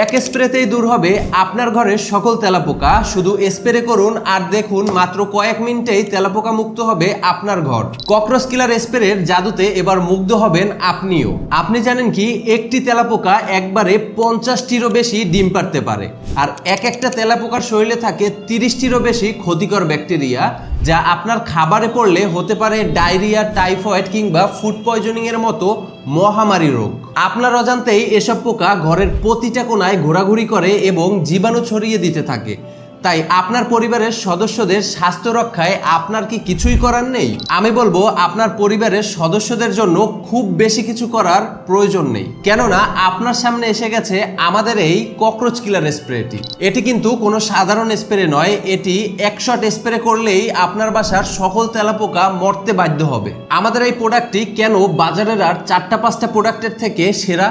এক স্প্রেতেই দূর হবে আপনার ঘরের সকল তেলাপোকা। শুধু স্প্রে করুন আর দেখুন মাত্র কয়েক মিনিটেই তেলাপোকা মুক্ত হবে আপনার ঘর। ককরোচ কিলার স্প্রের জাদুতে এবার মুগ্ধ হবেন আপনিও। আপনি জানেন কি, একটি তেলাপোকা একবারে পঞ্চাশটিরও বেশি ডিম পারতে পারে। আর এক একটা তেলাপোকার শরীরে থাকে তিরিশটিরও বেশি ক্ষতিকর ব্যাকটেরিয়া। যা আপনার খাবারে পড়লে হতে পারে ডায়রিয়া, টাইফয়েড কিংবা ফুড পয়জনিং এর মতো মহামারী রোগ। আপনার অজান্তেই এসব পোকা ঘরের প্রতিটা কোনায় ঘোরাঘুরি করে এবং জীবাণু ছড়িয়ে দিতে থাকে। তাই আপনার পরিবারের সদস্যদের স্বাস্থ্য রক্ষায় আপনার কি কিছুই করার নেই? আমি বলব আপনার পরিবারের সদস্যদের জন্য খুব বেশি কিছু করার প্রয়োজন নেই। কেননা আপনার সামনে এসে গেছে আমাদের এই ককরোচ কিলার স্প্রেটি। এটি কিন্তু কোনো সাধারণ স্প্রে নয়, এটি একশট স্প্রে করলেই আপনার বাসার সকল তেলাপোকা মরতে বাধ্য হবে। আমাদের এই প্রোডাক্টটি কেন বাজারের আর চারটা পাঁচটা প্রোডাক্টের থেকে সেরা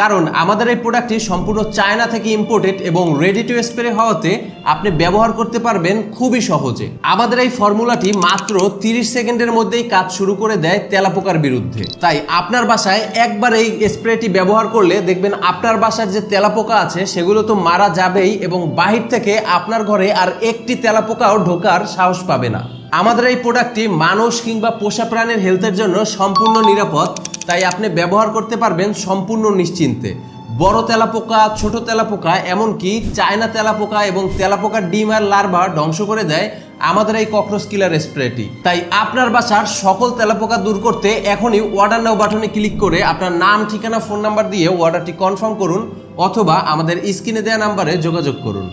কারণ আমাদের এই প্রোডাক্টটি সম্পূর্ণ চায়না থেকে ইম্পোর্টেড এবং রেডি টু স্প্রে হওয়াতে আপনি ব্যবহার করতে পারবেন খুবই সহজে। আমাদের এই ফর্মুলাটি মাত্র 30 সেকেন্ডের মধ্যেই কাজ শুরু করে দেয় তেলাপোকার বিরুদ্ধে। তাই আপনার বাসায় একবার এই স্প্রেটি ব্যবহার করলে দেখবেন আপনার বাসার যে তেলাপোকা আছে, সেগুলো তো মারা যাবেই এবং বাহির থেকে আপনার ঘরে আর একটি তেলাপোকাও ঢোকার সাহস পাবে না। আমাদের এই প্রোডাক্টটি মানুষ কিংবা পোষা প্রাণীর হেলথের জন্য সম্পূর্ণ নিরাপদ। তাই আপনি ব্যবহার করতে পারবেন সম্পূর্ণ নিশ্চিন্তে। বড় তেলাপোকা, ছোট তেলাপোকা, এমনকি চায়না তেলাপোকা এবং তেলাপোকার ডিম আর লার্ভা ধ্বংস করে দেয় আমাদের এই ককরোচ কিলার স্প্রেটি তাই আপনার বাসার সকল তেলাপোকা দূর করতে এখনই অর্ডার নাও বাটনে ক্লিক করে আপনার নাম, ঠিকানা ফোন নাম্বার দিয়ে অর্ডারটি কনফার্ম করুন অথবা আমাদের স্ক্রিনে দেওয়া নাম্বারে যোগাযোগ করুন।